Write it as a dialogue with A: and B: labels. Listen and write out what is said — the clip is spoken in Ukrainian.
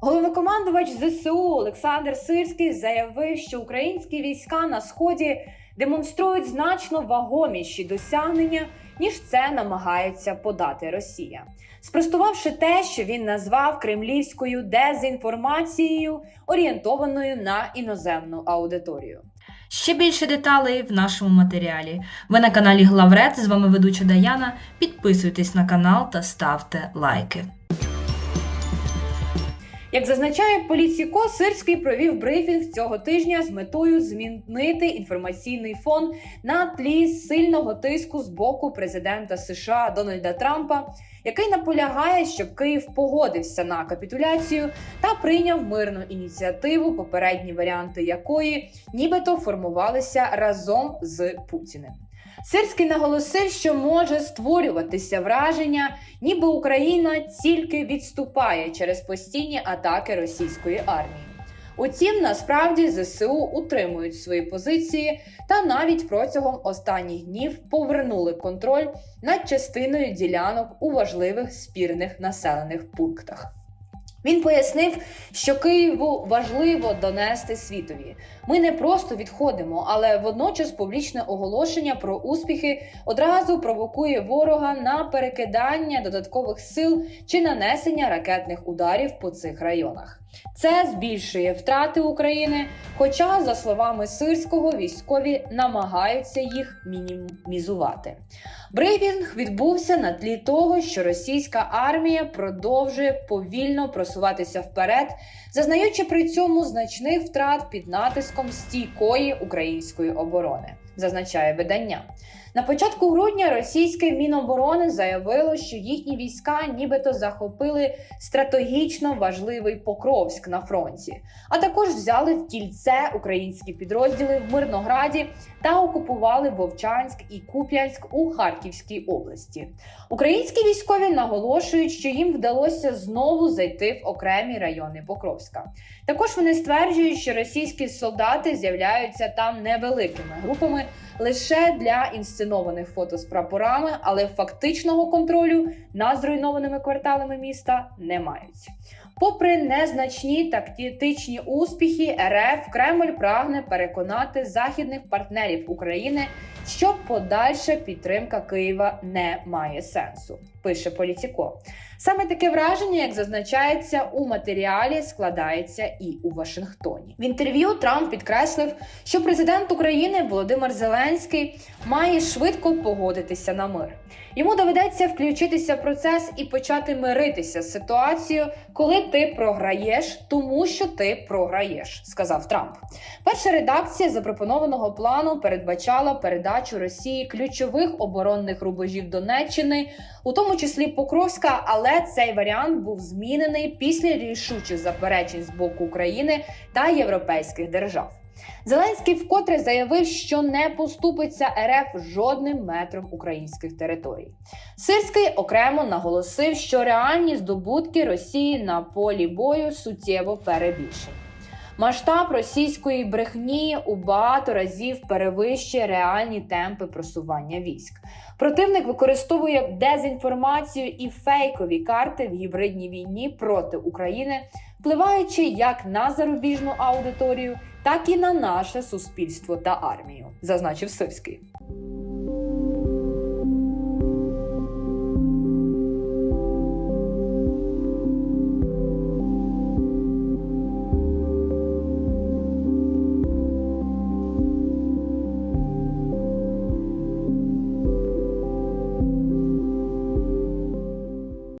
A: Головнокомандувач ЗСУ Олександр Сирський заявив, що українські війська на сході демонструють значно вагоміші досягнення, ніж це намагається подати Росія, спростувавши те, що він назвав кремлівською дезінформацією, орієнтованою на іноземну аудиторію.
B: Ще більше деталей в нашому матеріалі. Ви на каналі Главред. З вами ведуча Даяна. Підписуйтесь на канал та ставте лайки.
A: Як зазначає Поліціко, Сирський провів брифінг цього тижня з метою змінити інформаційний фон на тлі сильного тиску з боку президента США Дональда Трампа, який наполягає, щоб Київ погодився на капітуляцію та прийняв мирну ініціативу, попередні варіанти якої нібито формувалися разом з Путіним. Сирський наголосив, що може створюватися враження, ніби Україна тільки відступає через постійні атаки російської армії. Утім, насправді ЗСУ утримують свої позиції та навіть протягом останніх днів повернули контроль над частиною ділянок у важливих спірних населених пунктах. Він пояснив, що Києву важливо донести світові. Ми не просто відходимо, але водночас публічне оголошення про успіхи одразу провокує ворога на перекидання додаткових сил чи нанесення ракетних ударів по цих районах. Це збільшує втрати України. Хоча, за словами Сирського, військові намагаються їх мінімізувати. Брифінг відбувся на тлі того, що російська армія продовжує повільно просуватися вперед, зазнаючи при цьому значних втрат під натиском стійкої української оборони, зазначає видання. На початку грудня російське міноборони заявило, що їхні війська нібито захопили стратегічно важливий Покровськ на фронті, а також взяли в кільце українські підрозділи в Мирнограді та окупували Вовчанськ і Куп'янськ у Харківській області. Українські військові наголошують, що їм вдалося знову зайти в окремі райони Покровська. Також вони стверджують, що російські солдати з'являються там невеликими групами лише для інсценованих фото з прапорами, але фактичного контролю над зруйнованими кварталами міста не мають. Попри незначні тактичні успіхи, РФ Кремль прагне переконати західних партнерів України, що подальша підтримка Києва не має сенсу. Пише Політіко. Саме таке враження, як зазначається у матеріалі, складається і у Вашингтоні. В інтерв'ю Трамп підкреслив, що президент України Володимир Зеленський має швидко погодитися на мир. Йому доведеться включитися в процес і почати миритися з ситуацією, коли ти програєш, тому що ти програєш, сказав Трамп. Перша редакція запропонованого плану передбачала передачу Росії ключових оборонних рубежів Донеччини, у числі Покровська, але цей варіант був змінений після рішучих заперечень з боку України та європейських держав. Зеленський вкотре заявив, що не поступиться РФ жодним метром українських територій. Сирський окремо наголосив, що реальні здобутки Росії на полі бою суттєво перебільшені. Масштаб російської брехні у багато разів перевищує реальні темпи просування військ. Противник використовує дезінформацію і фейкові карти в гібридній війні проти України, впливаючи як на зарубіжну аудиторію, так і на наше суспільство та армію, зазначив Сирський.